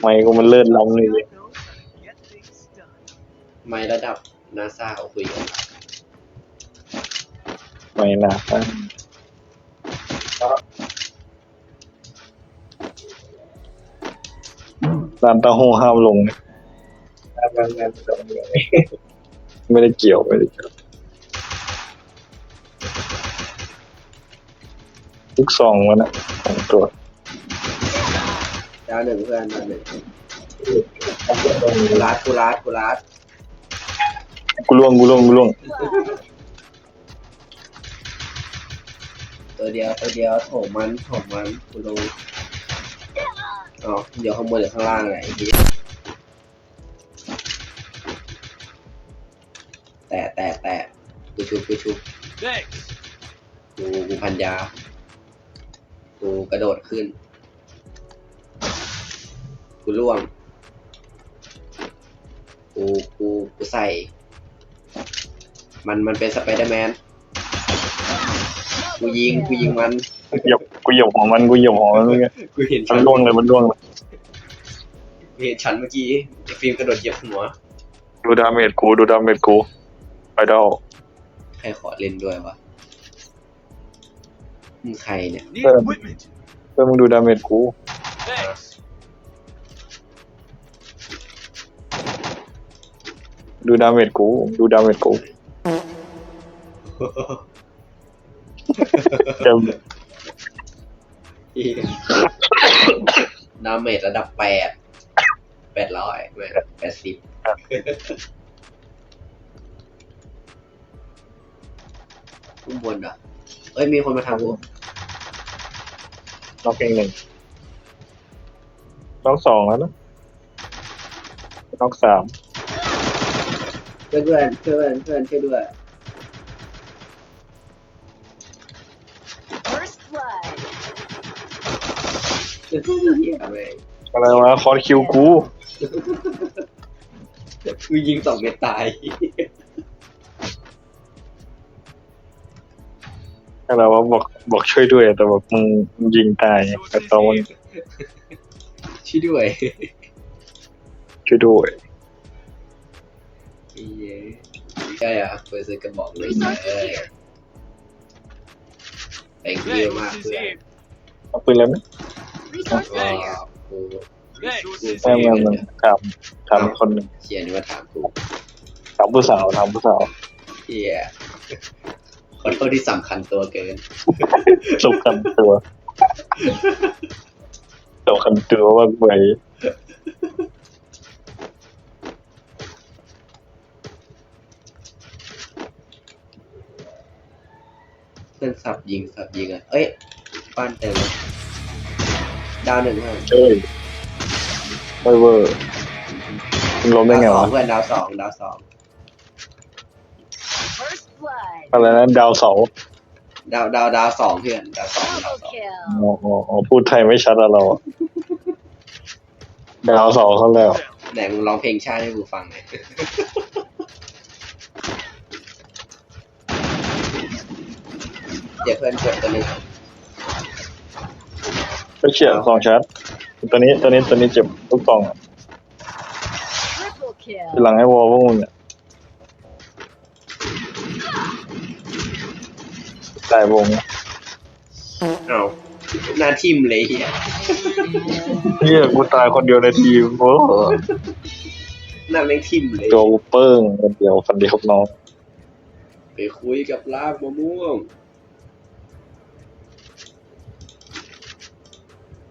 ไม่กูมันเลื่อนล้ำเลย ไม่ระดับนาซาเขาคุยกันไม่นะร้านเต้าหู้ห้ามลงนะไม่ได้เกี่ยวไม่ได้เกี่ยวทุกซองวะนะสองตัว ดาวหนึ่งเพื่อนดาวหนึ่งกูรัดกูรัดกูรัดกูล่วงกูล่วงกูล่วงตัวเดียวตัวเดียวโถมมันโถมมันกูลงอ๋อเดี๋ยวข้างบนหรือข้างล่างไงไอ้ทีแต่แต่แต่กูชุบกูชุบ Thanks. กูกูพันยา กูกระโดดขึ้น กูล่วง กู กู กูใส่ มัน มันเป็นสไปเดอร์แมน กูยิง กูยิงมัน กูเหยียบกูเหยียบของมันกูเหยียบของมันเมื่อกี้กูเห็นมัฉันนล่วงเลยมันล่วงเลยเห็นฉันเมื่อกี้ไอ้ฟิล์มกระโดดเหยียบหัว ดูดาเมจกูดูดาเมจกูไปดอลใครขอเล่นด้วยวะมึงใครเนี่ย Need Um, equipment. เพื่อมึงดูดาเมจกู ดูดาเมจกู ดูดาเมจกูเต็มดาเมจระดับแปดแปดร้อยไม่แปดสิบข้างบนอะเอ้ยมีคนมาทำกูน็อกเองหนึ่งน็อกสองแล้วนะน็อกสาม เพื่อนเพื่อนเพื่อนเพื่อนช่วยด้วย First blood. เฮียอะไรอะไรวะคอร์คิวกูกูยิงสองเม็ดตายอะไรวะบอกบอกช่วยด้วย แต่แบบมึงยิงตายแต่ตอนมันช่วยด้วยช่วยด้วย ใช่อะเคยซื้อกระบอกเลยเอ้ย thank you มาก Resources เพื่อน here. เอาปืนแล้วไหม Resource ก็ here. กู Resources ไม่ไม่ here. ไม่ถามถามคนหนึ่งเชียร์นี่มาถามกูถามผู้สาวถามผู้สาวเฮียขอโทษที่สำคัญตัวเกินสำคัญตัวสำคัญตัวว่าไป อนสับยิงสับยิงอะ เอ้ยบ้านเต็มเลยดาวหนึ่งเพื่อนเอ้ยไม่เวอร์มึงล้มได้ไงดาวสอวะงเพื่อนดาวสองดาวสอง First blood. อะไรนะดาวเสาดาวดาวดาวสองเพื่อนดาวสองดาว Double สอง kill. อ๋ออ๋ออ๋อพูดไทยไม่ชัดอะเราอะดาวเสาเขาแล้ว ไหนมึงร้องเพลงชาติให้กูฟังหน่อย เดี๋ยวเพื่อนกดตัวหนึงก็เฉียดสองชัดตัวนี้ตัวนี้ตัวนี้เจ็บทุกกล่องอะ Triple ที kill. หลังให้วอลพวกมึงเนี่ยตายวงเอาหน้าทิมเลยเฮียเฮียกูตายคนเดียวในทีมโอ้โหหน้าแม่งทิมเลยตัวกูเปิ้งคนเดียวคนเดียวกับน้องไปคุยกับลากมะม่วง อืม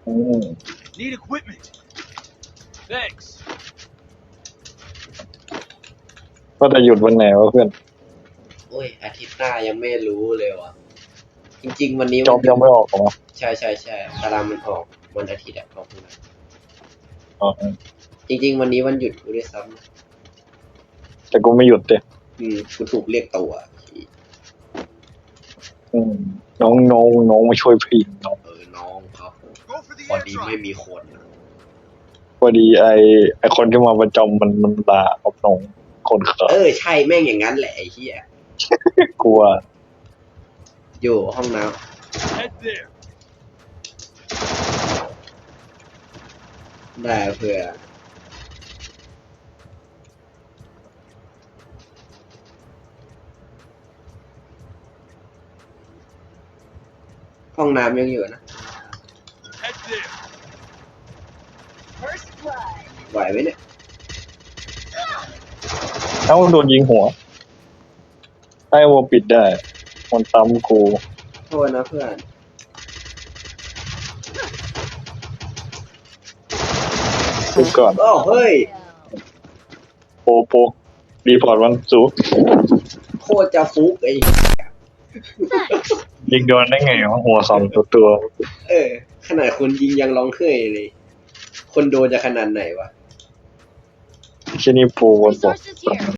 Need equipment. Thanks. ก็จะหยุดวันไหนวะเพื่อน โอ้ย อาทิตย์หน้ายังไม่รู้เลยว่ะ จริง ๆ วันนี้จอบยังไม่ออกเหรอใช่ใช่ใช่ตารางมันออกวันอาทิตย์อะออกวันอาทิตย์อ๋อจริง ๆ วันนี้วันหยุดกูด้วยซ้ำนะแต่กูไม่หยุดเด้อืมกูถูกเรียกตัวอืมน้องน้องน้องมาช่วยพี่น้องเออน้อง พอดี airdrop. ไม่มีคนพอดีไอไอคนที่มาประจำมันมันลาเอาน้องคนขาเออใช่แม่งอย่างนั้นแหละไอ้เหี้ยกลัว อยู่ห้องน้ Head there. ได้เพื่อห้องน้ำยังอยู่นะ Head there. First blood. ไหวไหมเนี่ยเอ้าโดนยิงหัวไอ้วอปิดได้ มันซ้ำกูโทษนะเพื่อนดูก่อน โอ้เฮ้ย โปโปรีพอร์ตมันสูโคตรจะฟุกไอ้ Nice. ยิงโดนได้ไงวะหัวสองตัวตัว เออ ขนาดคนยิงยังร้องเคยเลย คนโดนจะขนาดไหนวะ ที่นี่โป